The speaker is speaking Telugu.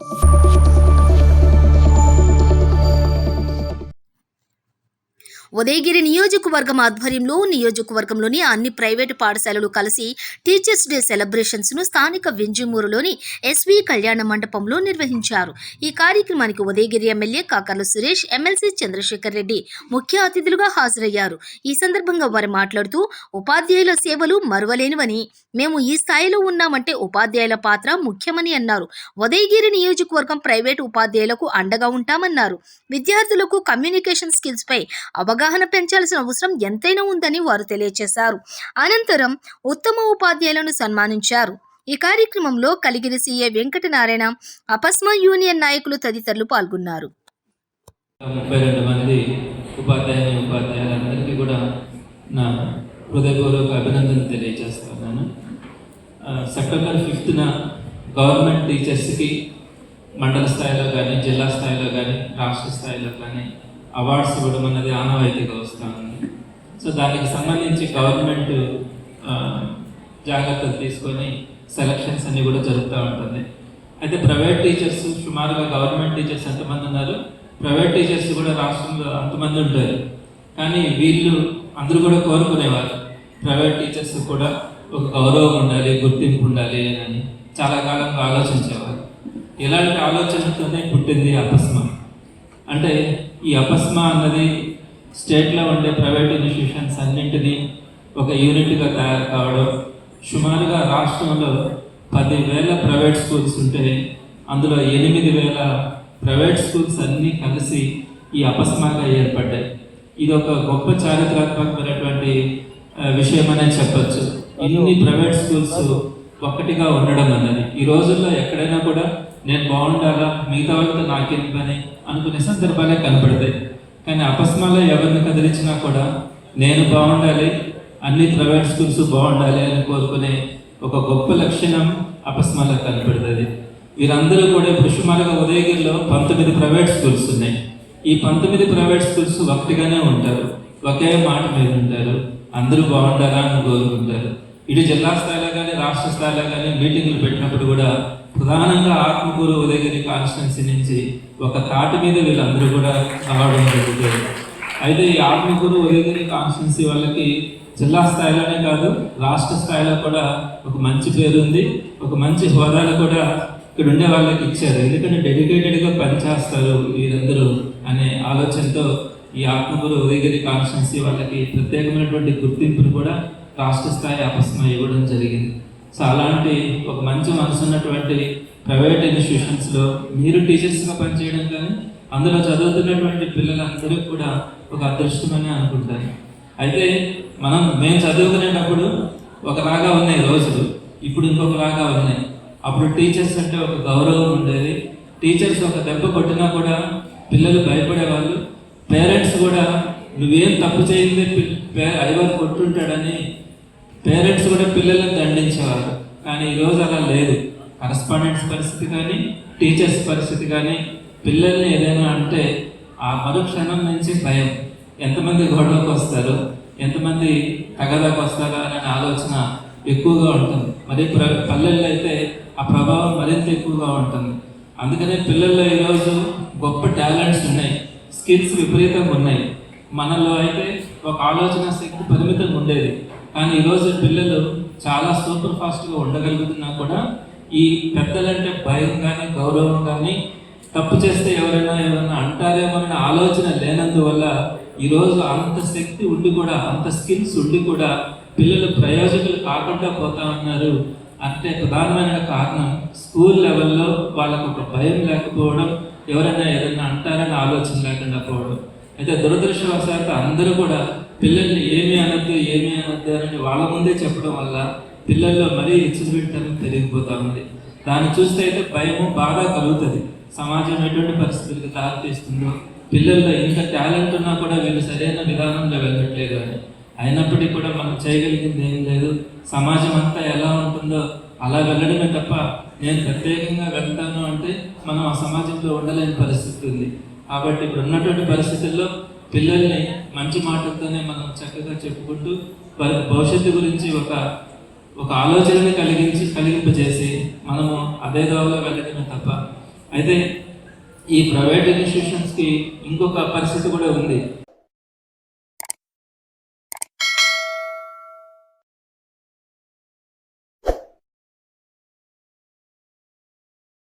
you ఉదయగిరి నియోజకవర్గం ఆధ్వర్యంలో నియోజకవర్గంలోని అన్ని ప్రైవేటు పాఠశాలలు కలిసి టీచర్స్ డే సెలబ్రేషన్స్ను స్థానిక వెంజమూరులోని ఎస్వి కళ్యాణ మండపంలో నిర్వహించారు. ఈ కార్యక్రమానికి ఉదయగిరి ఎమ్మెల్యే కాకర్ల సురేష్ ఎమ్మెల్సీ చంద్రశేఖర్ రెడ్డి ముఖ్య అతిథులుగా హాజరయ్యారు. ఈ సందర్భంగా వారు మాట్లాడుతూ ఉపాధ్యాయుల సేవలు మరువలేనివని మేము ఈ స్థాయిలో ఉన్నామంటే ఉపాధ్యాయుల పాత్ర ముఖ్యమని అన్నారు. ఉదయగిరి నియోజకవర్గం ప్రైవేటు ఉపాధ్యాయులకు అండగా ఉంటామన్నారు. విద్యార్థులకు కమ్యూనికేషన్ స్కిల్స్ పై అవగాహన పెంచాల్సిన అవసరం ఎంతైనా ఉందని వారు తెలియజేశారు అనంతరం ఉత్తమ ఉపాధ్యాయులను సన్మానించారు. ఈ కార్యక్రమంలో కలిగిరి సీఏ వెంకటనారాయణ అపస్మ యూనియన్ నాయకులు తదితరులు పాల్గొన్నారు. ముప్పై రెండు మంది ఉపాధ్యాయుని ఉపాధ్యాయులందరికీ కూడా నా హృదయపూర్వక అభినందన తెలియజేస్తున్నాను. సెప్టెంబర్ ఫిఫ్త్న గవర్నమెంట్ టీచర్స్కి మండల స్థాయిలో కానీ జిల్లా స్థాయిలో కానీ రాష్ట్ర స్థాయిలో కానీ అవార్డ్స్ ఇవ్వడం అన్నది ఆనవాయితీగా వస్తూ ఉంది సో దానికి సంబంధించి గవర్నమెంట్ జాగ్రత్తలు తీసుకొని సెలక్షన్స్ అన్ని కూడా జరుగుతూ ఉంటుంది. అయితే ప్రైవేట్ టీచర్స్ సుమారుగా గవర్నమెంట్ టీచర్స్ ఎంతమంది ఉన్నారు? ప్రైవేట్ టీచర్స్ కూడా రాష్ట్రంలో అంతమంది ఉంటారు. కానీ వీళ్ళు అందరూ కూడా కోరుకునేవారు. ప్రైవేట్ టీచర్స్ కూడా ఒక గౌరవం ఉండాలి గుర్తింపు ఉండాలి అని చాలా కాలంగా ఆలోచించేవారు. ఇలాంటి ఆలోచనతోనే పుట్టింది అపస్మారం అంటే ఈ అపస్మ అన్నది స్టేట్లో ఉండే ప్రైవేట్ ఇన్స్టిట్యూషన్స్ అన్నింటినీ ఒక యూనిట్గా తయారు కావడం సుమారుగా రాష్ట్రంలో పదివేల ప్రైవేట్ స్కూల్స్ ఉంటే అందులో ఎనిమిది వేల ప్రైవేట్ స్కూల్స్ అన్నీ కలిసి ఈ అపస్మాగా ఏర్పడ్డాయి. ఇది ఒక గొప్ప చారిత్రాత్మకమైనటువంటి విషయం అనే చెప్పొచ్చు. ఇన్ని ప్రైవేట్ స్కూల్స్ ఒక్కటిగా ఉండడం అన్నది. ఈ రోజుల్లో ఎక్కడైనా కూడా నేను బాగుండాలా? మిగతా వాళ్ళతో నాకేం పని? అనుకునే సందర్భాలే కనపడతాయి కానీ అపస్మాలో ఎవరిని కదిలించినా కూడా నేను బాగుండాలి అన్ని ప్రైవేట్ స్కూల్స్ బాగుండాలి అని కోరుకునే ఒక గొప్ప లక్షణం అపస్మాలో కనపడుతుంది వీరందరూ కూడా ఇప్పుడు సుమారుగా ఉదయగిరిలో పంతొమ్మిది ప్రైవేట్ స్కూల్స్ ఉన్నాయి. ఈ పంతొమ్మిది ప్రైవేట్ స్కూల్స్ ఒకటిగానే ఉంటారు. ఒకే మాట మీద ఉంటారు. అందరూ బాగుండాలా అని కోరుకుంటారు. ఇటు జిల్లా స్థాయిలో కానీ రాష్ట్ర స్థాయిలో కానీ మీటింగులు పెట్టినప్పుడు కూడా ప్రధానంగా ఆత్మకూరు ఉదయగిరి కాన్స్టిట్యున్సీ నుంచి ఒక తాటి మీద వీళ్ళందరూ కూడా రావడం జరుగుతుంది అయితే ఈ ఆత్మకూరు ఉదయగిరి కాన్స్టిట్యున్సీ వాళ్ళకి జిల్లా స్థాయిలోనే కాదు రాష్ట్ర స్థాయిలో కూడా ఒక మంచి పేరు ఉంది ఒక మంచి హోదాలు కూడా ఇక్కడ ఉండే వాళ్ళకి ఇచ్చారు. ఎందుకంటే డెడికేటెడ్గా పనిచేస్తారు వీరందరూ అనే ఆలోచనతో ఈ ఆత్మకూరు ఉదయగిరి కాన్స్టిట్యున్సీ వాళ్ళకి ప్రత్యేకమైనటువంటి గుర్తింపును కూడా రాష్ట్ర స్థాయి అపస్మ ఇవ్వడం జరిగింది. సో అలాంటి ఒక మంచి మనసు ఉన్నటువంటి ప్రైవేట్ ఇన్స్టిట్యూషన్స్లో మీరు టీచర్స్గా పనిచేయడం కానీ అందులో చదువుతున్నటువంటి పిల్లలందరూ కూడా ఒక అదృష్టమని అనుకుంటారు. అయితే మనం మేము చదువుకునేటప్పుడు ఒకలాగా ఉన్నాయి రోజులు ఇప్పుడు ఇంకొకలాగా ఉన్నాయి. అప్పుడు టీచర్స్ అంటే ఒక గౌరవం ఉండేది. టీచర్స్ ఒక దెబ్బ కొట్టినా కూడా పిల్లలు భయపడేవాళ్ళు. పేరెంట్స్ కూడా నువ్వేం తప్పు చేయింది ఐవర్ కొట్టుంటాడని పేరెంట్స్ కూడా పిల్లలను దండించేవారు. కానీ ఈరోజు అలా లేదు. కరస్పాండెంట్స్ పరిస్థితి కానీ టీచర్స్ పరిస్థితి కానీ పిల్లల్ని ఏదైనా అంటే ఆ మరుక్షణం నుంచి భయం. ఎంతమంది గొడవకు వస్తారు? ఎంతమంది తగదాకు వస్తారా అనే ఆలోచన ఎక్కువగా ఉంటుంది. మరి ప్ర పల్లెల్లో అయితే ఆ ప్రభావం మరింత ఎక్కువగా ఉంటుంది. అందుకనే పిల్లల్లో ఈరోజు గొప్ప టాలెంట్స్ ఉన్నాయి. స్కిల్స్ విపరీతంగా ఉన్నాయి. మనలో అయితే ఒక ఆలోచన శక్తి పరిమితంగా ఉండేది. కానీ ఈరోజు పిల్లలు చాలా సూపర్ ఫాస్ట్గా ఉండగలుగుతున్నా కూడా ఈ పెద్దలంటే భయం కానీ గౌరవం కానీ తప్పు చేస్తే ఎవరైనా ఎవరైనా అంటారేమో ఆలోచన లేనందువల్ల ఈరోజు అంత శక్తి ఉండి కూడా అంత స్కిల్స్ ఉండి కూడా పిల్లలు ప్రయోజకులు కాకుండా పోతా ఉన్నారు అంటే ప్రధానమైన కారణం స్కూల్ లెవెల్లో వాళ్ళకు ఒక భయం లేకపోవడం ఎవరైనా ఏదైనా అంటారని ఆలోచన లేకుండా పోవడం. అయితే దురదృష్టవశాత్తు అందరూ కూడా పిల్లల్ని ఏమి అనొద్దు ఏమీ అనొద్దు అని వాళ్ళ ముందే చెప్పడం వల్ల పిల్లల్లో మరీ ఇచ్చిపెట్టడం పెరిగిపోతా ఉంది. దాన్ని చూస్తే అయితే భయము బాగా కలుగుతుంది. సమాజం ఎటువంటి పరిస్థితులకు దారితీస్తుందో పిల్లల్లో ఇంత టాలెంట్ ఉన్నా కూడా వీళ్ళు సరైన విధానంలో వెళ్ళట్లేదు అని. అయినప్పటికీ కూడా మనం చేయగలిగింది ఏం లేదు. సమాజం అంతా ఎలా ఉంటుందో అలా వెళ్ళడమే తప్ప నేను ప్రత్యేకంగా వెళ్తాను అంటే మనం ఆ సమాజంలో ఉండలేని పరిస్థితి ఉంది. కాబట్టి ఇప్పుడు ఉన్నటువంటి పరిస్థితుల్లో పిల్లల్ని మంచి మాటలతోనే మనం చక్కగా చెప్పుకుంటూ వారి భవిష్యత్తు గురించి ఒక ఒక ఆలోచనని కలిగించి కలిగింపజేసి మనము అదే దోవలో వెళ్ళడమే తప్ప. అయితే ఈ ప్రైవేట్ ఇన్స్టిట్యూషన్స్కి ఇంకొక పరిస్థితి కూడా ఉంది.